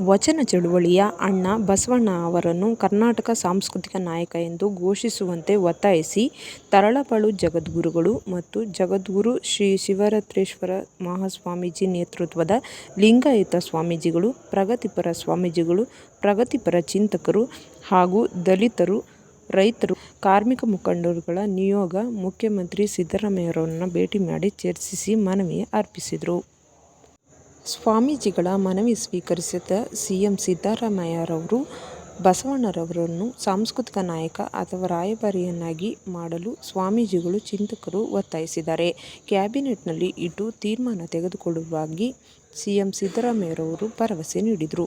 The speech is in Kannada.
ವಚನ ಚಳುವಳಿಯ ಅಣ್ಣ ಬಸವಣ್ಣ ಅವರನ್ನು ಕರ್ನಾಟಕ ಸಾಂಸ್ಕೃತಿಕ ನಾಯಕ ಎಂದು ಘೋಷಿಸುವಂತೆ ಒತ್ತಾಯಿಸಿ ತರಳಪಳು ಜಗದ್ಗುರುಗಳು ಮತ್ತು ಜಗದ್ಗುರು ಶ್ರೀ ಶಿವರಾತ್ರೇಶ್ವರ ಮಹಾಸ್ವಾಮೀಜಿ ನೇತೃತ್ವದ ಲಿಂಗಾಯತ ಸ್ವಾಮೀಜಿಗಳು, ಪ್ರಗತಿಪರ ಸ್ವಾಮೀಜಿಗಳು, ಪ್ರಗತಿಪರ ಚಿಂತಕರು ಹಾಗೂ ದಲಿತರು, ರೈತರು, ಕಾರ್ಮಿಕ ಮುಖಂಡರುಗಳ ನಿಯೋಗ ಮುಖ್ಯಮಂತ್ರಿ ಸಿದ್ದರಾಮಯ್ಯರವರನ್ನು ಭೇಟಿ ಮಾಡಿ ಚರ್ಚಿಸಿ ಮನವಿ ಅರ್ಪಿಸಿದರು. ಸ್ವಾಮೀಜಿಗಳ ಮನವಿ ಸ್ವೀಕರಿಸಿದ ಸಿಎಂ ಸಿದ್ದರಾಮಯ್ಯರವರು ಬಸವಣ್ಣರವರನ್ನು ಸಾಂಸ್ಕೃತಿಕ ನಾಯಕ ಅಥವಾ ರಾಯಭಾರಿಯನ್ನಾಗಿ ಮಾಡಲು ಸ್ವಾಮೀಜಿಗಳು, ಚಿಂತಕರು ಒತ್ತಾಯಿಸಿದ್ದಾರೆ ಕ್ಯಾಬಿನೆಟ್ನಲ್ಲಿ ಇಟ್ಟು ತೀರ್ಮಾನ ತೆಗೆದುಕೊಳ್ಳುವಾಗಿ ಸಿಎಂ ಸಿದ್ದರಾಮಯ್ಯರವರು ಭರವಸೆ ನೀಡಿದರು.